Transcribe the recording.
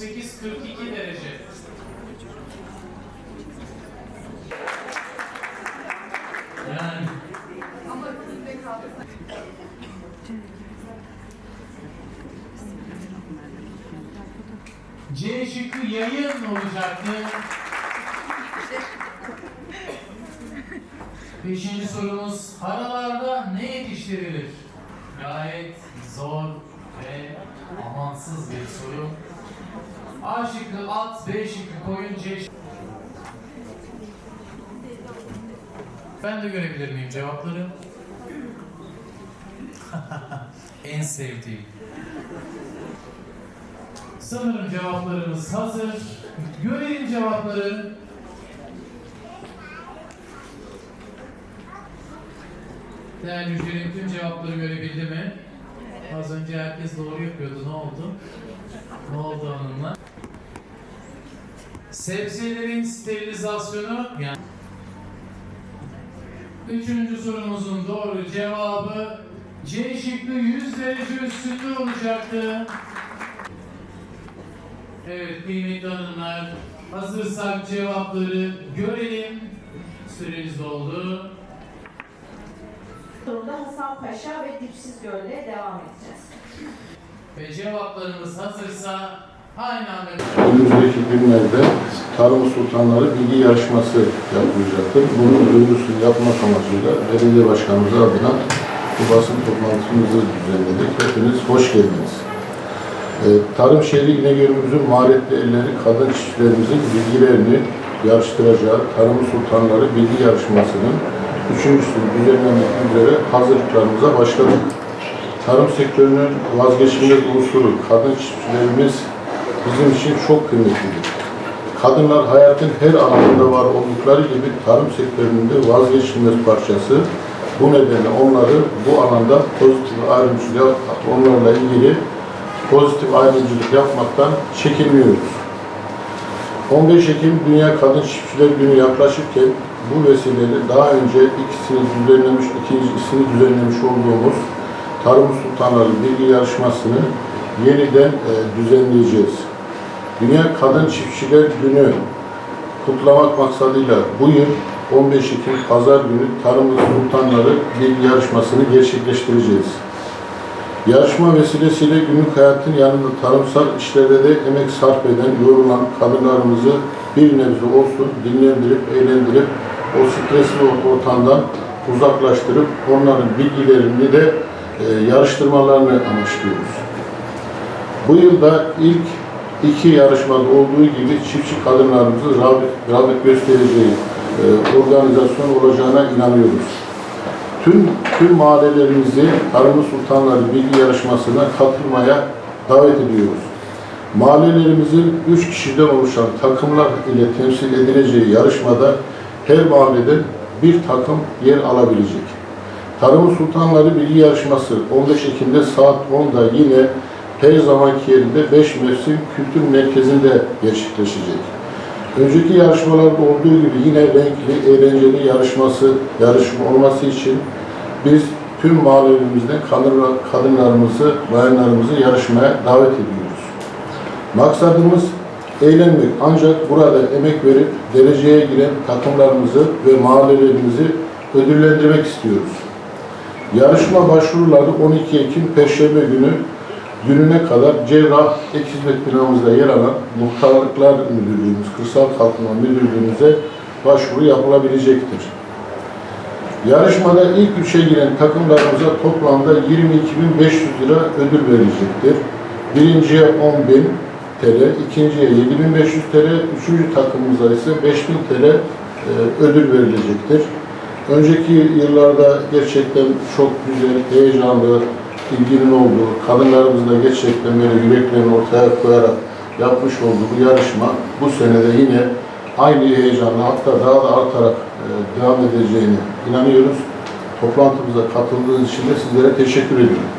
38-42 derece. Yani C şıkkı yayın olacaktı. Beşinci sorumuz haralarda ne yetiştirilir? Gayet zor ve amansız bir soru. A şıkkı at, B şıkkı koyun, C şıkkı... Ben de görebilir miyim cevapları? en sevdiğim. Sanırım cevaplarımız hazır. Görelim cevapları. Değerli jürim tüm cevapları görebildi mi? Az önce herkes doğru yapıyordu. Ne oldu? Ne oldu onunla? Sebzelerin sterilizasyonu yani Üçüncü sorumuzun doğru cevabı C şıkkı 100 derece üstünde olacaktı. Evet kıymetli hanımlar, hazırsak cevapları görelim. Süreniz doldu. Durumda Hasan Paşa ve Dipsiz Göl'le devam edeceğiz. Ve cevaplarımız hazırsa aynı anda Önümüzdeki günlerde Tarım Sultanları Bilgi Yarışması yapılacaktır. Bunun duyurusunu yapmak amacıyla belediye başkanımız adına bu basın toplantımızı düzenledik. Hepiniz hoş geldiniz. Ee, Tarım Şehri İnegöl'ümüzün maharetli elleri kadın çiftçilerimizin bilgilerini yarıştıracağı Tarım Sultanları Bilgi Yarışması'nın üçüncüsünü düzenlemek üzere hazırlıklarımıza başladık. Tarım sektörünün vazgeçilmez unsuru kadın çiftçilerimiz bizim için çok kıymetlidir. Kadınlar hayatın her alanında var oldukları gibi tarım sektörünün vazgeçilmez parçası. Bu nedenle onları bu alanda pozitif ayrımcılık, onlarla ilgili pozitif ayrımcılık yapmaktan çekinmiyoruz. 15 Ekim Dünya Kadın Çiftçiler Günü yaklaşırken bu vesileyle daha önce ikisini düzenlemiş, ikincisini düzenlemiş olduğumuz Tarım Sultanları Bilgi Yarışması'nı yeniden e, düzenleyeceğiz. Dünya Kadın Çiftçiler Günü kutlamak maksadıyla bu yıl 15 Ekim Pazar günü Tarım Sultanları Bilgi Yarışması'nı gerçekleştireceğiz. Yarışma vesilesiyle günlük hayatın yanında tarımsal işlerde de emek sarf eden, yorulan kadınlarımızı bir nebze olsun dinlendirip, eğlendirip o stresli ortamdan uzaklaştırıp onların bilgilerini de e, yarıştırmalarını amaçlıyoruz. Bu yılda ilk iki yarışmada olduğu gibi çiftçi kadınlarımızı rağbet, rağbet göstereceği e, organizasyon olacağına inanıyoruz. Tüm tüm mahallelerimizi Tarımı Sultanları Bilgi Yarışması'na katılmaya davet ediyoruz. Mahallelerimizin üç kişiden oluşan takımlar ile temsil edileceği yarışmada her mahallede bir takım yer alabilecek. Tarım Sultanları Bilgi Yarışması 15 Ekim'de saat 10'da yine her zamanki yerinde 5 mevsim kültür merkezinde gerçekleşecek. Önceki yarışmalarda olduğu gibi yine renkli, eğlenceli yarışması, yarışma olması için biz tüm mahallelerimizden kadın- kadınlarımızı, bayanlarımızı yarışmaya davet ediyoruz. Maksadımız eğlenmek ancak burada emek verip dereceye giren takımlarımızı ve mahallelerimizi ödüllendirmek istiyoruz. Yarışma başvuruları 12 Ekim Perşembe günü gününe kadar Cerrah Ek Hizmet binamızda yer alan Muhtarlıklar Müdürlüğümüz, Kırsal Kalkınma Müdürlüğümüze başvuru yapılabilecektir. Yarışmada ilk üçe giren takımlarımıza toplamda 22.500 lira ödül verilecektir. Birinciye 10.000 TL, ikinciye 7.500 TL, üçüncü takımımıza ise 5.000 TL e, ödül verilecektir. Önceki yıllarda gerçekten çok güzel, heyecanlı, ilginin olduğu, kadınlarımız da gerçekten böyle yüreklerini ortaya koyarak yapmış olduğu bu yarışma bu senede yine aynı heyecanla hatta daha da artarak e, devam edeceğine inanıyoruz. Toplantımıza katıldığınız için de sizlere teşekkür ediyorum.